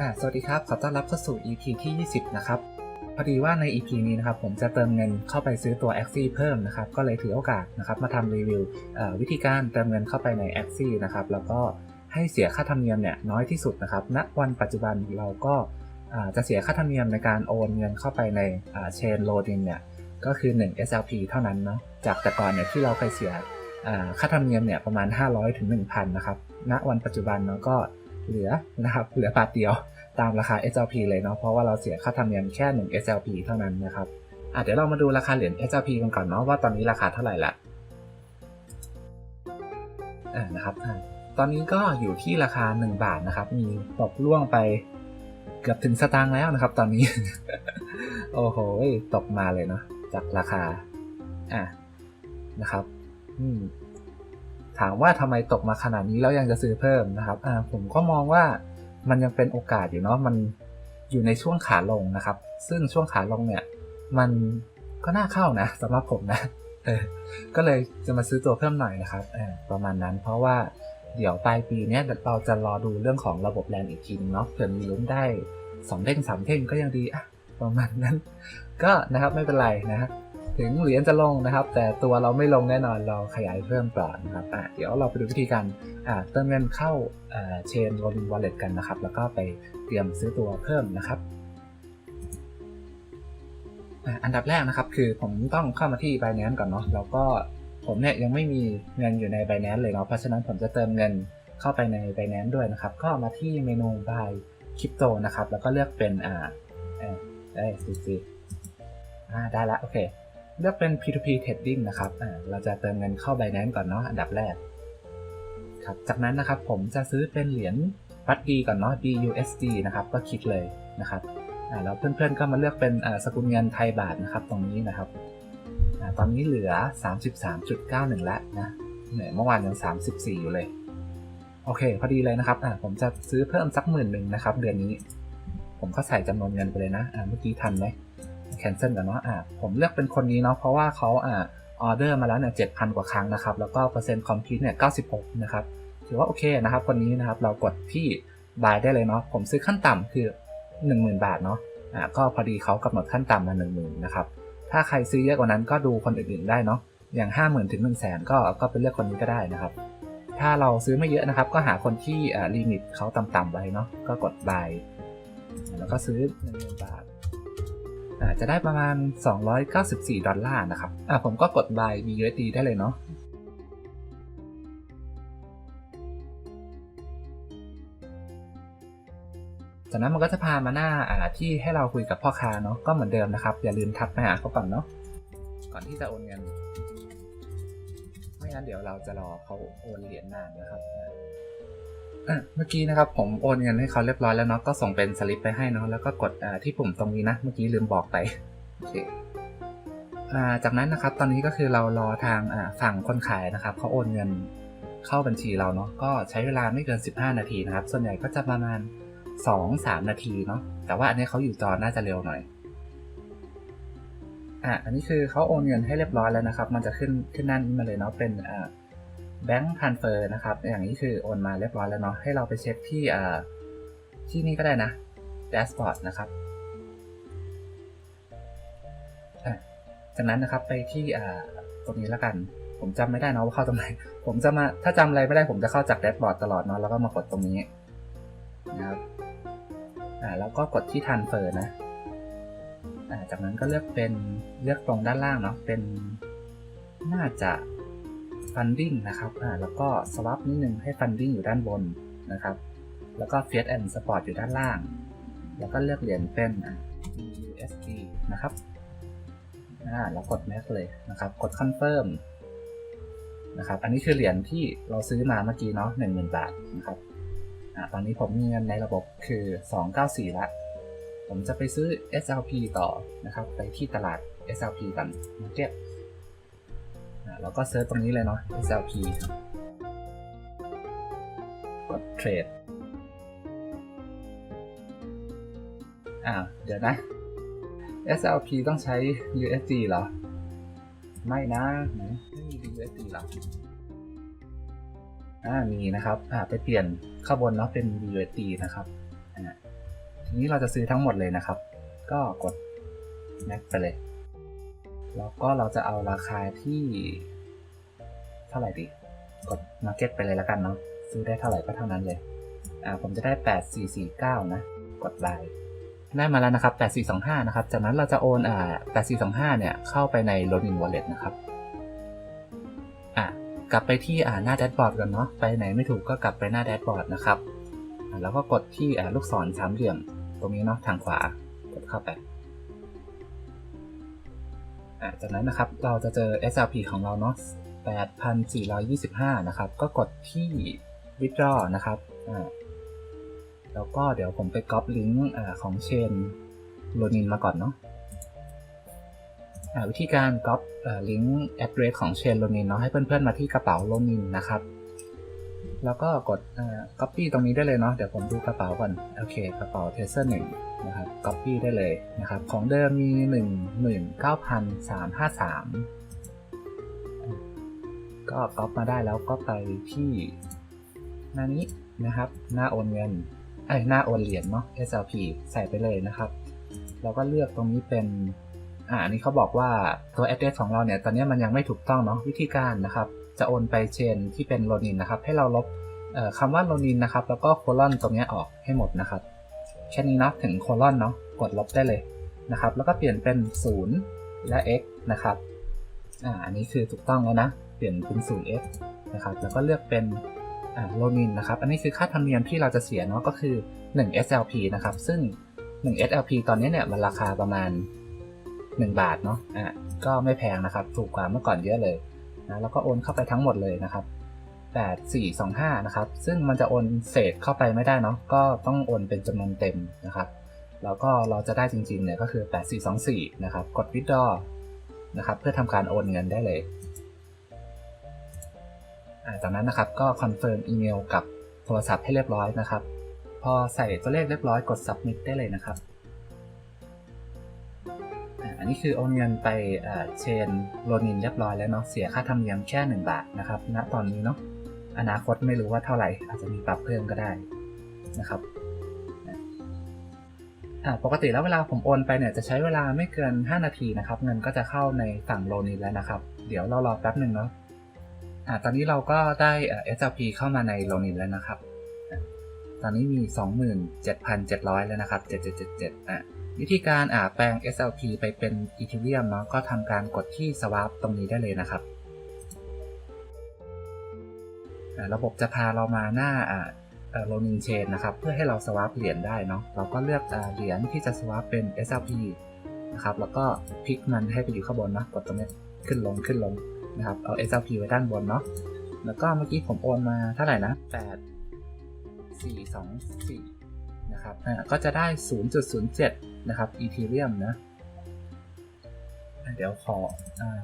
อ่าสวัสดีครับ ขอต้อนรับเข้าสู่ EP ที่ 20 นะครับ พอดีว่าใน EP นี้นะครับผมจะเติมเงินเข้าไปซื้อตัว a x i เพิ่มนะครับ ก็เลยถือโอกาสนะครับมาทำรีวิววิธีการเติมเงินเข้าไปใน a x i นะครับ แล้วก็ให้เสียค่าธรรมเนียมเนี่ยน้อยที่สุดนะครับ ณ วันปัจจุบันเราก็จะเสียค่าธรรมเนียมในการโอนเงินเข้าไปในเชนโลดิงเนี่ย ก็คือ 1 SLP เท่านั้นเนาะ จากแต่ก่อนเนี่ยที่เราเคยเสียค่าธรรมเนียมเนี่ยประมาณ 500ถึง1,000 นะครับ ณ วันปัจจุบันเนาะก็ เหลือนะครับเหลือบาทเดียวตามราคา SLP เลยเนาะเพราะว่าเราเสียค่าธรรมเนียมแค่ 1 SLP เท่านั้นนะครับอะเดี๋ยวเรามาดูราคาเหรียญ SLP กันก่อนเนาะว่าตอนนี้ราคาเท่าไหร่ละอ่านะครับอ่าตอนนี้ก็อยู่ที่ราคา 1 บาทนะครับ มีตกล่วงไปเกือบถึงสตางค์แล้วนะครับ ตอนนี้ โอ้โหตกมาเลยเนาะจากราคาอะนะครับ อืม ถามว่าทำไมตกมาขนาดนี้แล้วยังจะซื้อเพิ่มนะครับผมก็มองว่ามันยังเป็นโอกาสอยู่เนาะมันอยู่ในช่วงขาลงนะครับ ซึ่งช่วงขาลงเนี่ย มันก็น่าเข้านะสำหรับผมนะก็เลยจะมาซื้อตัวเพิ่มหน่อยนะครับประมาณนั้น เพราะว่าเดี๋ยวปลายปีนี้เราจะรอดูเรื่องของระบบแลนอีกทีนึงเนาะเผื่อมีลุ้นได้สองเด้งสามเด้งก็ยังดีอะประมาณนั้น ก็นะครับไม่เป็นไรนะ ถึงเหรียญจะลงนะครับ แต่ตัวเราไม่ลงแน่นอนเราขยายเพิ่มก่อนะครับอะเดี๋ยวเราไปดูวิธีการอ่าเติมเงินเข้าเชนโรลิงวอลเล็ตกันนะครับ แล้วก็ไปเตรียมซื้อตัวเพิ่มนะครับอันดับแรกนะครับ คือผมต้องเข้ามาที่ Binance ก่อนเนาะแล้วก็ผมเนี่ยยังไม่มีเงินอยู่ใน Binance เลยเนาะเพราะฉะนั้นผมจะเติมเงินเข้าไปใน Binance ด้วยนะครับ ก็มาที่เมนู Buy Crypto นะครับ แล้วก็เลือกเป็นอ่าเอ่อได้สิสิอ่าได้ละโอเค เลือกเป็น P2P Trading นะครับอ่าเราจะเติมเงินเข้า Binance ก่อนเนาะอันดับแรกครับจากนั้นนะครับผมจะซื้อเป็นเหรียญบัตดีก่อนเนาะ DUSD นะครับก็คลิกเลยนะครับอ่าแล้วเพื่อนๆก็มาเลือกเป็นอ่าสกุลเงินไทยบาทนะครับตรงนี้นะครับอ่าตอนนี้เหลือ 33.91 แล้วนะเนี่ยเมื่อวานยัง 34 อยู่เลย โอเค พอดีเลยนะครับอ่าผมจะซื้อเพิ่มสักหมื่นหนึ่งนะครับ เดือนนี้ ผมก็ใส่จำนวนเงินไปเลยนะอ่าเมื่อกี้ทันไหม แคนเซิลกันเนาะอ่าผมเลือกเป็นคนนี้เนาะเพราะว่าเขาอ่าออเดอร์มาแล้วเนี่ยเจ็ดพันกว่าครั้งนะครับ แล้วก็เปอร์เซ็นต์คอมพิวต์เนี่ยเก้าสิบหกนะครับถือว่าโอเคนะครับ คนนี้นะครับเรากดที่ buy ได้เลยเนาะผมซื้อขั้นต่ำคือหนึ่งหมื่นบาทเนาะอ่าก็พอดีเขากำหนดขั้นต่ำมาหนึ่งหมื่นนะครับถ้าใครซื้อเยอะกว่านั้นก็ดูคนอื่นๆได้เนาะอย่างห้าหมื่นถึงหนึ่งแสนก็ก็เป็นเลือกคนนี้ก็ได้นะครับ ถ้าเราซื้อไม่เยอะนะครับ ก็หาคนที่อ่าลิมิตเขาต่ำๆไว้เนาะก็กด buy แล้วก็ซื้อหนึ่งหมื่นบาท จะได้ประมาณ 294 ดอลลาร์นะครับอ่าผมก็กด buy BUSD ได้เลยเนาะจากนั้นมันก็จะพามาหน้าอ่าที่ให้เราคุยกับพ่อค้าเนาะก็เหมือนเดิมนะครับ อย่าลืมทักไปหาเขาก่อนเนาะก่อนที่จะโอนเงินไม่งั้นเดี๋ยวเราจะรอเขาโอนเหรียญนานนะครับ เมื่อกี้นะครับผมโอนเงินให้เขาเรียบร้อยแล้วเนาะก็ส่งเป็นสลิปไปให้เนาะแล้วก็กดที่ปุ่มตรงนี้นะ เมื่อกี้ลืมบอกไปโอเคจากนั้นนะครับตอนนี้ก็คือเรารอทางฝั่งคนขายนะครับเขาโอนเงินเข้าบัญชีเราเนาะก็ใช้เวลาไม่เกิน 15 นาทีนะครับ ส่วนใหญ่ก็จะประมาณ 2-3 นาทีเนาะแต่ว่าอันนี้เขาอยู่จอน่าจะเร็วหน่อยอะอันนี้คือเขาโอนเงินให้เรียบร้อยแล้วนะครับ มันจะขึ้นขึ้นน้านี้มาเลยเนาะเป็นอ่า แบงค์ทันเฟอร์นะครับ อย่างนี้คือโอนมาเรียบร้อยแล้วเนาะ ให้เราไปเช็คที่ที่นี่ก็ได้นะแดชบอร์ดนะครับจากนั้นนะครับไปที่ตรงนี้แล้วกัน ผมจำไม่ได้เนาะว่าเข้าตรงไหน ผมจะมาถ้าจำอะไรไม่ได้ผมจะเข้าจากแดชบอร์ดตลอดเนาะแล้วก็มากดตรงนี้นะครับอ่าแล้วก็กดที่ทันเฟอร์นะอ่าจากนั้นก็เลือกเป็นเลือกตรงด้านล่างเนาะเป็นน่าจะ funding นะครับอ่าแล้วก็ swap นิดนึงให้ funding อยู่ด้านบนนะครับ แล้วก็ fiat and spot อยู่ด้านล่าง แล้วก็เลือกเหรียญเป็น USD นะครับอ่าแล้วกด next เลยนะครับ กด confirm นะครับ อันนี้คือเหรียญที่เราซื้อมาเมื่อกี้เนาะ10,000บาทนะครับอ่าตอนนี้ผมมีเงินในระบบคือ 294 ละ ผมจะไปซื้อ SLP ต่อนะครับ ไปที่ตลาด SLP กันมาเก็ต แล้วก็เซิร์ชตรงนี้เลยเนาะ SLP กดเทรดอ่าเดี๋ยวนะ SLP ต้องใช้ USD เหรอ ไม่นะไหนไม่มี USD หรออ่ามีนะครับอ่าไปเปลี่ยนข้างบนเนาะเป็น USD นะครับอ่าทีนี้เราจะซื้อทั้งหมดเลยนะครับ ก็กด max ไปเลย แล้วก็เราจะเอาราคาที่เท่าไหร่ดี กด market ไปเลยแล้วกันเนาะ ซื้อได้เท่าไหร่ก็เท่านั้นเลย อ่า ผมจะได้ 8449 นะ กด buy ได้มาแล้วนะครับ 8425 นะครับ จากนั้นเราจะโอน อ่า 8425 เนี่ย เข้าไปใน Ronin Wallet นะครับ อะ กลับไปที่ อ่า หน้าแดชบอร์ดกันเนาะ ไปไหนไม่ถูกก็กลับไปหน้าแดชบอร์ดนะครับอ่าแล้วก็กดที่ อ่า ลูกศรสามเหลี่ยม ตรงนี้เนาะ ทางขวา กดเข้าไป จากนั้นนะครับเราจะเจอ S R P ของเราเนาะ8,425 นะครับ ก็กดที่ withdraw นะครับอ่าแล้วก็เดี๋ยวผมไปก๊อปลิงก์อ่าของเชนโลนินมาก่อนเนาะอ่าวิธีการก๊อปลิงก์ address ของเชนโลนินเนาะให้เพื่อนๆมาที่กระเป๋าโลนินนะครับ แล้วก็กด copy ตรงนี้ได้เลยเนาะ เดี๋ยวผมดูกระเป๋าก่อน โอเค กระเป๋าเทเซอร์หนึ่งนะครับ copy ได้เลยนะครับ ของเดิมมี 19,353 ก็ก๊อปมาได้แล้วก็ไปที่หน้านี้นะครับ หน้าโอนเงินไอ้หน้าโอนเหรียญเนาะ SLP ใส่ไปเลยนะครับเราก็เลือกตรงนี้เป็น อ่านนี้เขาบอกว่าตัว address ของเราเนี่ย ตอนนี้มันยังไม่ถูกต้องเนาะวิธีการนะครับ จะโอนไปเชนที่เป็นโลนินนะครับ ให้เราลบคำว่าโลนินนะครับ แล้วก็โคลอนตรงนี้ออกให้หมดนะครับแค่นี้เนาะถึงโคลอนเนาะกดลบได้เลยนะครับ แล้วก็เปลี่ยนเป็น 0 และ x นะครับอ่าอันนี้คือถูกต้องแล้วนะ เปลี่ยนเป็น 0x นะครับ แล้วก็เลือกเป็นโลนินนะครับ อันนี้คือค่าธรรมเนียมที่เราจะเสียเนาะก็คือ 1 SLP นะครับ ซึ่ง 1 SLP ตอนนี้เนี่ยมันราคาประมาณ 1 บาทเนาะอ่าก็ไม่แพงนะครับ ถูกกว่าเมื่อก่อนเยอะเลยนะแล้วก็โอนเข้าไปทั้งหมดเลยนะครับ8425 นะครับ ซึ่งมันจะโอนเศษเข้าไปไม่ได้เนาะก็ต้องโอนเป็นจำนวนเต็มนะครับแล้วก็เราจะได้จริงๆเนี่ยก็คือ 8424 นะครับ กด withdraw นะครับ เพื่อทำการโอนเงินได้เลยอ่าจากนั้นนะครับก็คอนเฟิร์มอีเมลกับโทรศัพท์ให้เรียบร้อยนะครับ พอใส่ตัวเลขเรียบร้อยกด submit ได้เลยนะครับ อันนี้คือโอนเงินไปเชนโรนินเรียบร้อยแล้วเนาะเสียค่าธรรมเนียมแค่ 1 บาทนะครับณตอนนี้เนาะอนาคตไม่รู้ว่าเท่าไหร่อาจจะมีปรับเพิ่มก็ได้นะครับปกติแล้วเวลาผมโอนไปเนี่ยจะใช้เวลาไม่เกิน 5 นาทีนะครับเงินก็จะเข้าในฝั่งโรนินแล้วนะครับ เดี๋ยวเรารอแป๊บหนึ่งเนาะอ่าตอนนี้เราก็ได้ SLP เข้ามาในโลนินแล้วนะครับ ตอนนี้มี 27,700 แล้วนะครับ 7777อะวิธีการอ่าแปลง SLP ไปเป็น Ethereum เนาะก็ทำการกดที่ Swap ตรงนี้ได้เลยนะครับ ระบบจะพาเรามาหน้าอ่าโลนินเชนนะครับ เพื่อให้เรา swap เหรียญได้เนาะเราก็เลือกอเหรียญที่จะ swap เป็น SLP นะครับ แล้วก็พลิกมันให้ไปอยู่ข้างบนนะกดตรงนี้ขึ้นลงขึ้นลงนะครับ เอา SLP ไว้ด้านบนเนาะแล้วก็เมื่อกี้ผมโอนมาเท่าไหร่นะ8 4 2 4 นะครับอ่าก็จะได้ 0.07 นะครับ Ethereum นะอะเดี๋ยวขออ่า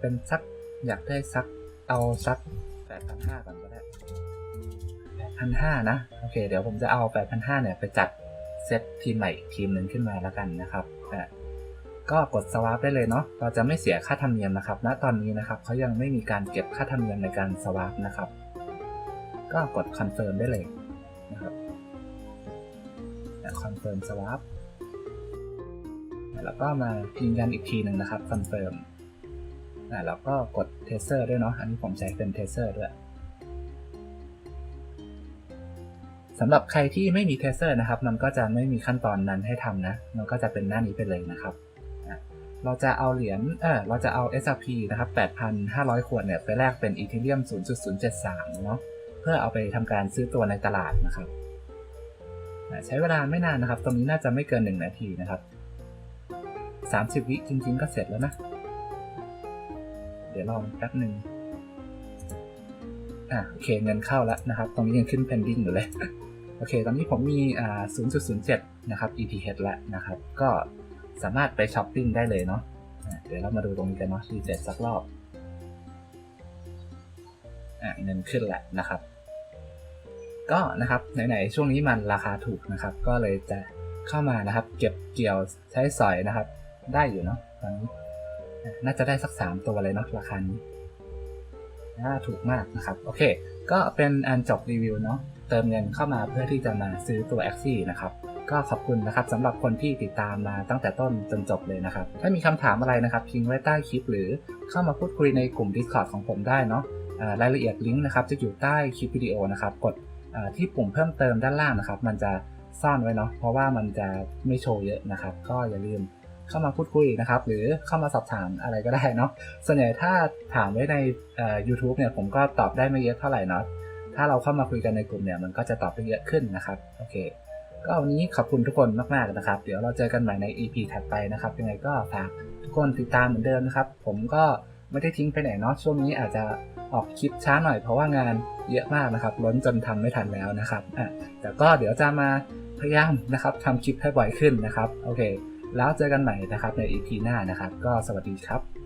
เป็นสักอยากได้สักเอาสัก 8,500ก่อนก็ได้ 8,500 นะ โอเค เดี๋ยวผมจะเอา 8,500 เนี่ย ไปจัดเซตทีมใหม่ทีมหนึ่งขึ้นมาแล้วกันนะครับอ่าก็กด swap ได้เลยเนาะ เราจะไม่เสียค่าธรรมเนียมนะครับ ณ ตอนนี้นะครับเขายังไม่มีการเก็บค่าธรรมเนียมในการ swap นะครับ ก็กด confirm ได้เลย นะครับ confirm swap แล้วก็มายืนยันอีกทีหนึ่งนะครับ confirm แล้วก็กด tracer ด้วยเนาะ อันนี้ผมใช้เป็น tracer ด้วยสำหรับใครที่ไม่มี tracer นะครับ มันก็จะไม่มีขั้นตอนนั้นให้ทำนะ มันก็จะเป็นหน้านี้ไปเลยนะครับ เราจะเอาเหรียญ เออเราจะเอา SRP นะครับ 8,500 ขวดเนี่ย ไปแลกเป็น Ethereum 0.073 เนาะ เพื่อเอาไปทำการซื้อตัวในตลาดนะครับ ใช้เวลาไม่นานนะครับ ตรงนี้น่าจะไม่เกิน 1 นาทีนะครับ 30 วิจริง ๆ ก็เสร็จแล้วนะ เดี๋ยวลองแป๊บหนึ่งอะโอเคเงินเข้าแล้วนะครับ ตรงนี้ยังขึ้น pending อยู่เลย โอเค ตอนนี้ผมมีอ่า0.07 นะครับ ETH แล้วนะครับ ก็สามารถไปช้อปปิ้งได้เลยเนาะเดี๋ยวเรามาดูตรงนี้กันเนาะรีเฟรชสักรอบอะเงินขึ้นแหละนะครับ ก็นะครับไหนๆช่วงนี้มันราคาถูกนะครับ ก็เลยจะเข้ามานะครับ เก็บเกี่ยวใช้สอยนะครับ ได้อยู่เนาะตอนนี้น่าจะได้สักสามตัวเลยเนาะราคานี้น่าถูกมากนะครับ โอเค ก็เป็นอันจบรีวิวเนาะเติมเงินเข้ามาเพื่อที่จะมาซื้อตัว a x i นะครับก็ขอบคุณนะครับสำหรับคนที่ติดตามมาตั้งแต่ต้นจนจบเลยนะครับ ถ้ามีคำถามอะไรนะครับทิ้งไว้ใต้คลิป หรือเข้ามาพูดคุยในกลุ่ม Discord ของผมได้เนาะรายละเอียดลิงก์นะครับจะอยู่ใต้คลิปวิดีโอนะครับ กด ที่ปุ่มเพิ่มเติมด้านล่างนะครับ มันจะซ่อนไว้เนาะเพราะว่ามันจะไม่โชว์เยอะนะครับ ก็อย่าลืมเข้ามาพูดคุยนะครับ หรือเข้ามาสอบถามอะไรก็ได้เนาะส่วนใหญ่ถ้าถามไว้ใน YouTube เนี่ยผมก็ตอบได้ไม่เยอะเท่าไหร่เนาะถ้าเราเข้ามาคุยกันในกลุ่มเนี่ยมันก็จะตอบได้เยอะขึ้นนะครับโอเค ก็วันนี้ขอบคุณทุกคนมากๆนะครับ เดี๋ยวเราเจอกันใหม่ใน EP ถัดไปนะครับยังไงก็ฝากทุกคนติดตามเหมือนเดิมนะครับ ผมก็ ไม่ได้ทิ้งไปไหนเนาะช่วงนี้อาจจะออกคลิปช้าหน่อยเพราะว่างานเยอะมากนะครับ ล้นจนทำไม่ทันแล้วนะครับอะแต่ก็เดี๋ยวจะมาพยายามนะครับทำคลิปให้บ่อยขึ้นนะครับ โอเค แล้วเจอกันใหม่นะครับใน EP หน้านะครับ ก็สวัสดีครับ